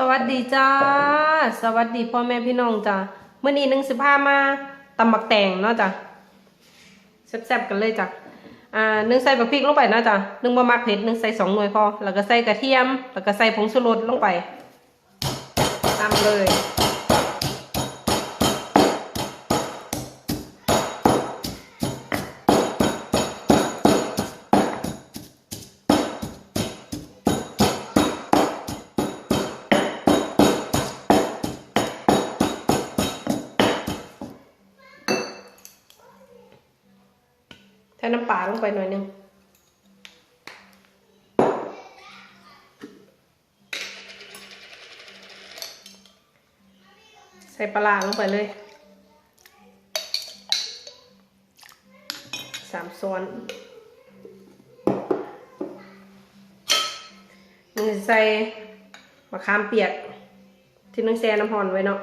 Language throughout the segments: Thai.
สวัสดีจ้า สวัสดีพ่อแม่พี่น้องจ้าเมื่อนี้หนึ่งสิบห้ามาตำบักแตงเนาะจ้าแซ่บๆกันเลยจ้าอ่าหนึ่งใส่บักพริกลงไปเนาะจ้าหนึ่งบะมักเผ็ดหนึ่งใส่สองหน่วยพอ แล้วก็ใส่กระเทียม แล้วก็ใส่ผงชูรสลงไปตำเลย ส่น้ำปลาลงไปหน่อยหนึงใส่ปลาร้าลงไปเลยสามส่วนนึงใส่มะขามเปียก ที่นึงแช่น้ำหอนไว้เนาะ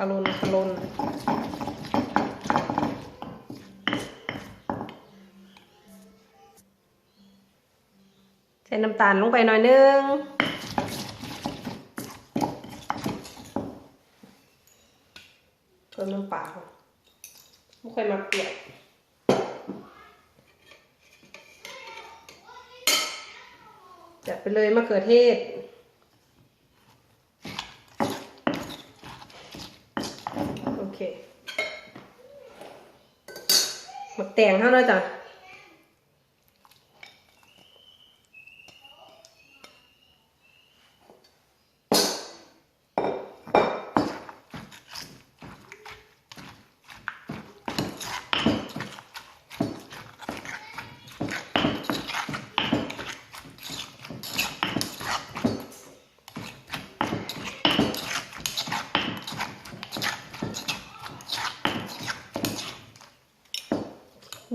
ขลุนขลุนใส่น้ำตาลลงไปหน่อยนึงเพิ่มน้ำปลาค่ะไม่ค่อยมาเปียกจัดไปเลยมะเขือเทศ โอ เคหมักแตงเท่านั้นจ้ะ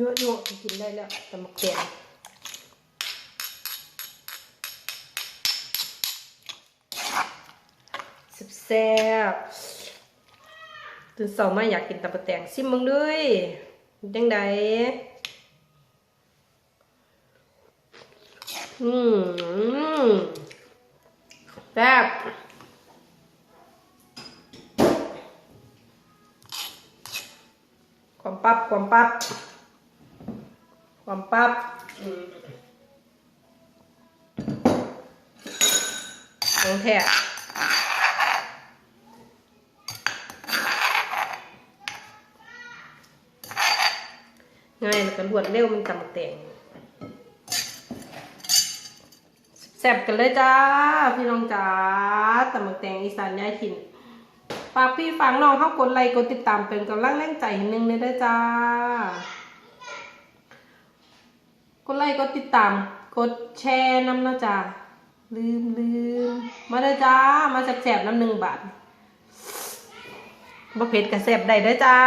ยั่วยั่วกินได้แล้วแต่มักแตงแซ่บตื่นเสามาอยากกินตำปะแตงซิมมึงด้วยจังใดอืมแซ่บความปั๊บความปั๊บ ความปั๊บอืมของแท้ง่ายแล้วก็รวดเร็วมันตำบักแตงแซ่บกันเลยจ้า พี่น้องจ้าตำบักแตงอีสานยายถิ่นฝากพี่ฟังน้องเข้ากดไลค์กดติดตามเป็นกำลังแรงใจหนึ่งเลยเด้จ้า ดไลค์กดติดตาม กดแชร์น้ำนะจ๊ะลืมลืมมาเด้จ้า มาแสบๆน้ำหนึ่งบาทบะเพ็ดกับแสบได้เด้จ้า